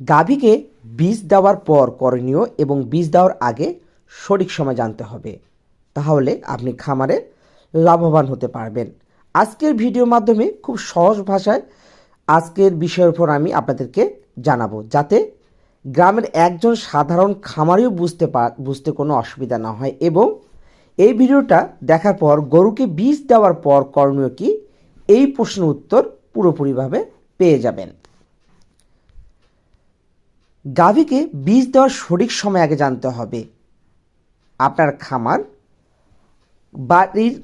গাভীকে বীজ দেওয়ার পর করণীয় এবং বীজ দেওয়ার আগে সঠিক সময় জানতে হবে। তাহলে আপনি খামারে লাভবান হতে পারবেন। আজকের ভিডিওর মাধ্যমে খুব সহজ ভাষায় আজকের বিষয়ের উপর আমি আপনাদেরকে জানাব, যাতে গ্রামের একজন সাধারণ খামারিও বুঝতে পার বুঝতে কোনো অসুবিধা না হয় এবং এই ভিডিওটা দেখার পর গরুকে বীজ দেওয়ার পর করণীয় কি? এই প্রশ্নের উত্তর পুরোপুরিভাবে পেয়ে যাবেন। গাভীকে বীজ দেওয়ার সঠিক সময় আগে জানতে হবে। আপনার খামার, বাড়ির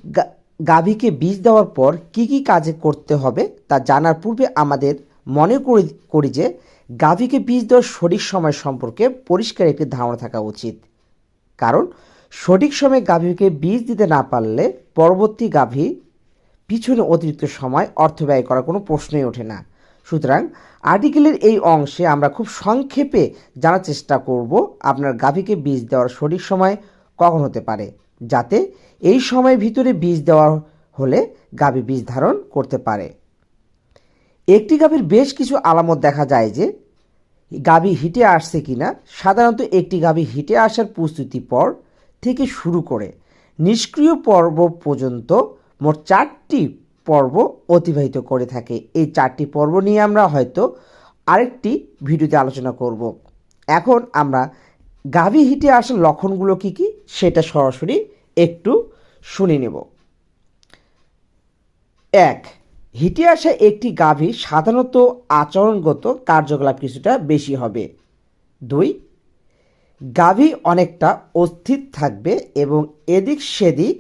গাভীকে বীজ দেওয়ার পর কি কি কাজে করতে হবে তা জানার পূর্বে আমাদের মনে করি করি যে গাভীকে বীজ দেওয়ার সঠিক সময় সম্পর্কে পরিষ্কার একটি ধারণা থাকা উচিত। কারণ সঠিক সময়ে গাভীকে বীজ দিতে না পারলে পরবর্তী গাভী পিছনে অতিরিক্ত সময় অর্থ ব্যয় করার কোনো প্রশ্নই ওঠে না। সুতরাং আর্টিকেলের এই অংশে আমরা খুব সংক্ষেপে জানার চেষ্টা করব আপনার গাভীকে বীজ দেওয়ার সঠিক সময় কখন হতে পারে, যাতে এই সময়ের ভিতরে বীজ দেওয়া হলে গাভী বীজ ধারণ করতে পারে। একটি গাভীর বেশ কিছু আলামত দেখা যায় যে, গাভী হিটে আসছে কিনা, সাধারণত একটি গাভী হিটে আসার প্রস্তুতি পর থেকে শুরু করে, নিষ্ক্রিয় পর্ব পর্যন্ত মোট চারটি পর্ব অতিবাহিত করে থাকে। এই চারটি পর্ব নিয়ে আমরা হয়তো আরেকটি ভিডিওতে আলোচনা করব। এখন আমরা গাভী হিটে আসার লক্ষণগুলো কী কী সেটা সরাসরি একটু শুনে নেব। এক, হিটে আসা একটি গাভী সাধারণত আচরণগত কার্যকলাপ কিছুটা বেশি হবে। দুই, গাভী অনেকটা অস্থির থাকবে এবং এদিক সেদিক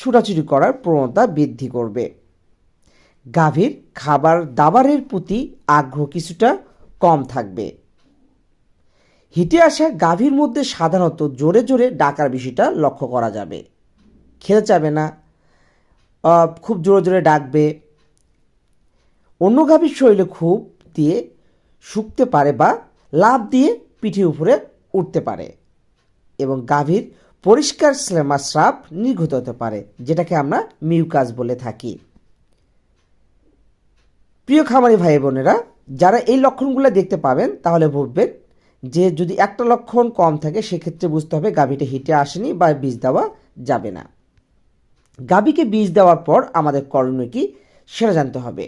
ছুটাছুটি করার প্রবণতা বৃদ্ধি করবে। গাভীর খাবার দাবারের প্রতি আগ্রহ কিছুটা কম থাকবে। হিটে আসা গাভীর মধ্যে সাধারণত জোরে জোরে ডাকার বিষয়টা লক্ষ্য করা যাবে। খেতে চাবে না খুব জোরে জোরে ডাকবে। অন্য গাভীর শরীরে খুব দিয়ে শুকতে পারে বা লাভ দিয়ে পিঠের উপরে উঠতে পারে এবং গাভীর পরিষ্কার স্লেমা স্রাব নির্গত হতে পারে, যেটাকে আমরা মিউকাস বলে থাকি। প্রিয় খামারি ভাই বোনেরা, যারা এই লক্ষণগুলো দেখতে পাবেন, তাহলে বুঝবেন যে যদি একটা লক্ষণ কম থাকে, সেক্ষেত্রে বুঝতে হবে গাভীটা হিটে আসেনি বা বীজ দেওয়া যাবে না। গাভীকে বীজ দেওয়ার পর আমাদের করণীয় কি সেটা জানতে হবে।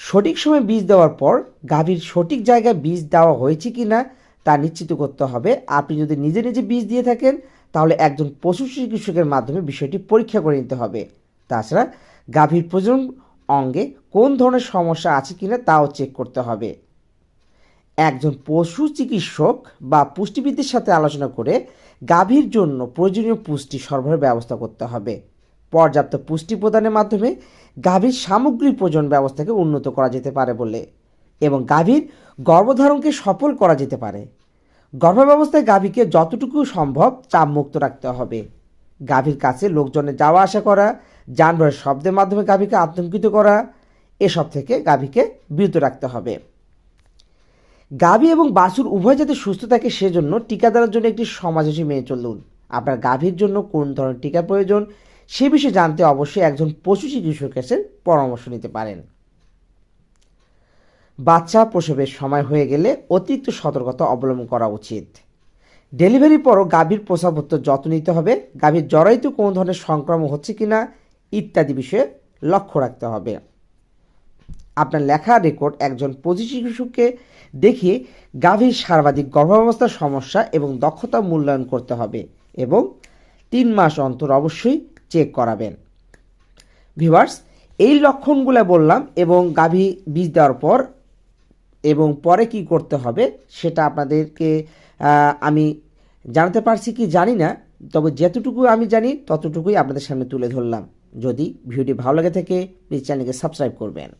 সঠিক সময় বীজ দেওয়ার পর গাভীর সঠিক জায়গায় বীজ দেওয়া হয়েছে কি না তা নিশ্চিত করতে হবে। আপনি যদি নিজে নিজে বীজ দিয়ে থাকেন তাহলে একজন পশু চিকিৎসকের মাধ্যমে বিষয়টি পরীক্ষা করে নিতে হবে। তাছাড়া গাভীর প্রজনন অঙ্গে কোন ধরনের সমস্যা আছে কিনা তাও চেক করতে হবে। একজন পশু চিকিৎসক বা পুষ্টিবিদদের সাথে আলোচনা করে গাভীর জন্য প্রয়োজনীয় পুষ্টি সরবরাহের ব্যবস্থা করতে হবে। পর্যাপ্ত পুষ্টি প্রদানের মাধ্যমে গাভীর সামগ্রিক প্রজনন ব্যবস্থাকে উন্নত করা যেতে পারে বলে এবং গাভীর গর্ভধারণকে সফল করা যেতে পারে। গর্ভাবস্থায় গাভীকে যতটুকু সম্ভব চাপমুক্ত রাখতে হবে। গাভীর কাছে লোকজনের যাওয়া আসা করা, যানবাহনের শব্দের মাধ্যমে গাভীকে আতঙ্কিত করা, এসব থেকে গাভীকে বিরত রাখতে হবে। গাভী এবং বাছুর উভয় যাতে সুস্থ থাকে সেজন্য টিকা দেওয়ার জন্য একটি সমাজসী মেনে চলুন। আপনার গাভীর জন্য কোন ধরনের টিকা প্রয়োজন, সে বিষয়ে জানতে অবশ্যই একজন পশু চিকিৎসকের কাছে পরামর্শ নিতে পারেন। বাচ্চা প্রসবের সময় হয়ে গেলে অতিরিক্ত সতর্কতা অবলম্বন করা উচিত। ডেলিভারির পরও গাভীর প্রসবোত্তর যত্ন নিতে হবে। গাভীর জরায়ুতে কোনো ধরনের সংক্রমণ হচ্ছে কি না ইত্যাদি বিষয়ে লক্ষ্য রাখতে হবে। আপনার লেখা রেকর্ড একজন চিকিৎসককে দেখিয়ে গাভীর সর্বাধিক গর্ভাবস্থার সমস্যা এবং দক্ষতা মূল্যায়ন করতে হবে এবং তিন মাস অন্তর অবশ্যই চেক করাবেন। ভিভার্স এই লক্ষণগুলো বললাম এবং গাভী বীজ দেওয়ার পর এবং পরে কি করতে হবে সেটা আপনাদেরকে আমি জানাতে পারছি কি জানি না, তবে যতটুকু আমি জানি ততটুকুই আপনাদের সামনে তুলে ধরলাম। যদি ভিডিওটি ভালো লাগে থাকে, প্লিজ চ্যানেলকে সাবস্ক্রাইব করবেন।